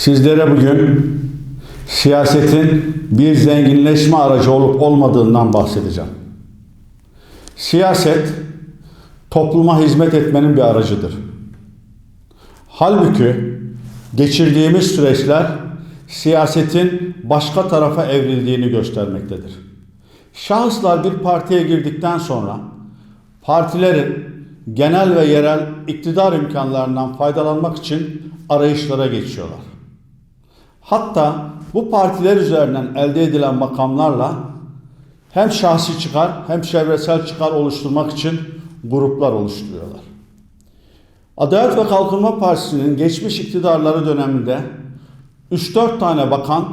Sizlere bugün siyasetin bir zenginleşme aracı olup olmadığından bahsedeceğim. Siyaset topluma hizmet etmenin bir aracıdır. Halbuki geçirdiğimiz süreçler siyasetin başka tarafa evrildiğini göstermektedir. Şahıslar bir partiye girdikten sonra partilerin genel ve yerel iktidar imkanlarından faydalanmak için arayışlara geçiyorlar. Hatta bu partiler üzerinden elde edilen makamlarla hem şahsi çıkar hem çevresel çıkar oluşturmak için gruplar oluşturuyorlar. Adalet ve Kalkınma Partisi'nin geçmiş iktidarları döneminde 3-4 tane bakan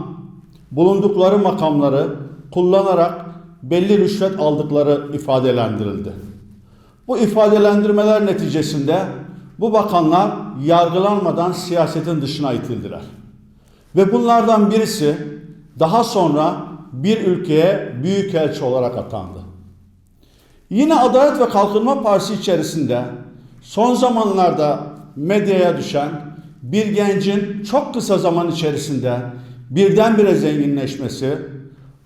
bulundukları makamları kullanarak belli rüşvet aldıkları ifadelendirildi. Bu ifadelendirmeler neticesinde bu bakanlar yargılanmadan siyasetin dışına itildiler. Ve bunlardan birisi daha sonra bir ülkeye büyükelçi olarak atandı. Yine Adalet ve Kalkınma Partisi içerisinde son zamanlarda medyaya düşen bir gencin çok kısa zaman içerisinde birdenbire zenginleşmesi,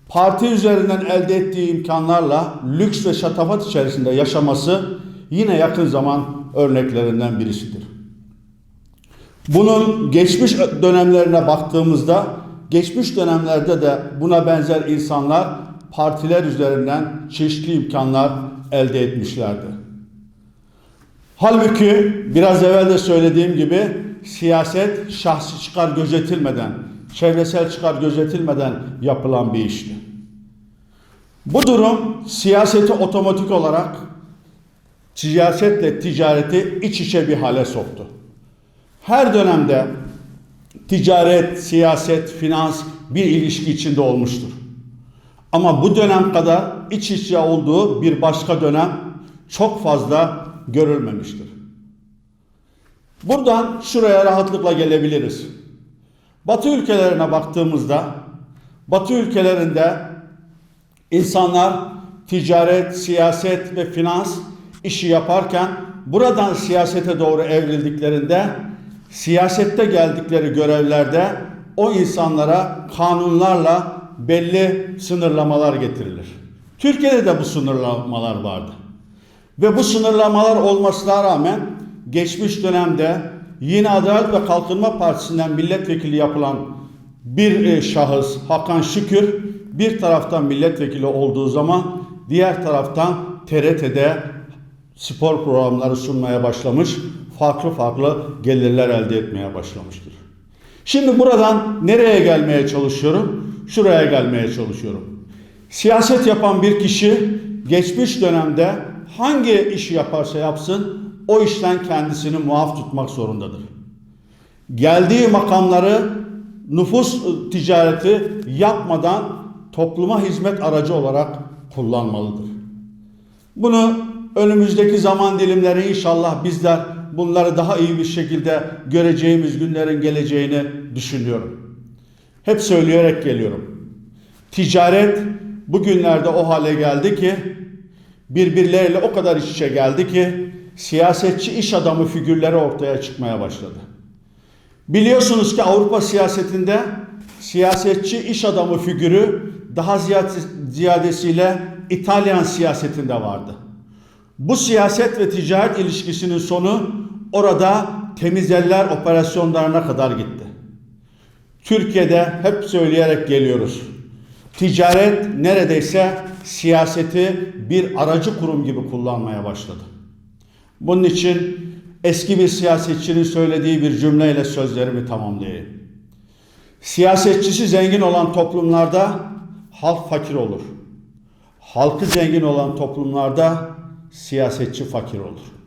parti üzerinden elde ettiği imkanlarla lüks ve şatafat içerisinde yaşaması yine yakın zaman örneklerinden birisidir. Bunun geçmiş dönemlerine baktığımızda geçmiş dönemlerde de buna benzer insanlar partiler üzerinden çeşitli imkanlar elde etmişlerdi. Halbuki biraz evvel de söylediğim gibi siyaset şahsi çıkar gözetilmeden, çevresel çıkar gözetilmeden yapılan bir işti. Bu durum siyaseti otomatik olarak siyasetle ticareti iç içe bir hale soktu. Her dönemde ticaret, siyaset, finans bir ilişki içinde olmuştur. Ama bu dönem kadar iç içe olduğu bir başka dönem çok fazla görülmemiştir. Buradan şuraya rahatlıkla gelebiliriz. Batı ülkelerine baktığımızda Batı ülkelerinde insanlar ticaret, siyaset ve finans işi yaparken buradan siyasete doğru evrildiklerinde siyasette geldikleri görevlerde o insanlara kanunlarla belli sınırlamalar getirilir. Türkiye'de de bu sınırlamalar vardı. Ve bu sınırlamalar olmasına rağmen geçmiş dönemde yine Adalet ve Kalkınma Partisi'nden milletvekili yapılan bir şahıs Hakan Şükür bir taraftan milletvekili olduğu zaman diğer taraftan TRT'de spor programları sunmaya başlamış, farklı farklı gelirler elde etmeye başlamıştır. Şimdi buradan nereye gelmeye çalışıyorum? Şuraya gelmeye çalışıyorum. Siyaset yapan bir kişi geçmiş dönemde hangi işi yaparsa yapsın o işten kendisini muaf tutmak zorundadır. Geldiği makamları nüfus ticareti yapmadan topluma hizmet aracı olarak kullanmalıdır. Bunu önümüzdeki zaman dilimleri inşallah bizler bunları daha iyi bir şekilde göreceğimiz günlerin geleceğini düşünüyorum. Hep söyleyerek geliyorum. Ticaret bugünlerde o hale geldi ki birbirleriyle o kadar iç içe geldi ki siyasetçi iş adamı figürleri ortaya çıkmaya başladı. Biliyorsunuz ki Avrupa siyasetinde siyasetçi iş adamı figürü daha ziyadesiyle İtalyan siyasetinde vardı. Bu siyaset ve ticaret ilişkisinin sonu orada temiz eller operasyonlarına kadar gitti. Türkiye'de hep söyleyerek geliyoruz. Ticaret neredeyse siyaseti bir aracı kurum gibi kullanmaya başladı. Bunun için eski bir siyasetçinin söylediği bir cümleyle sözlerimi tamamlayayım. Siyasetçisi zengin olan toplumlarda halk fakir olur. Halkı zengin olan toplumlarda siyasetçi fakir olur.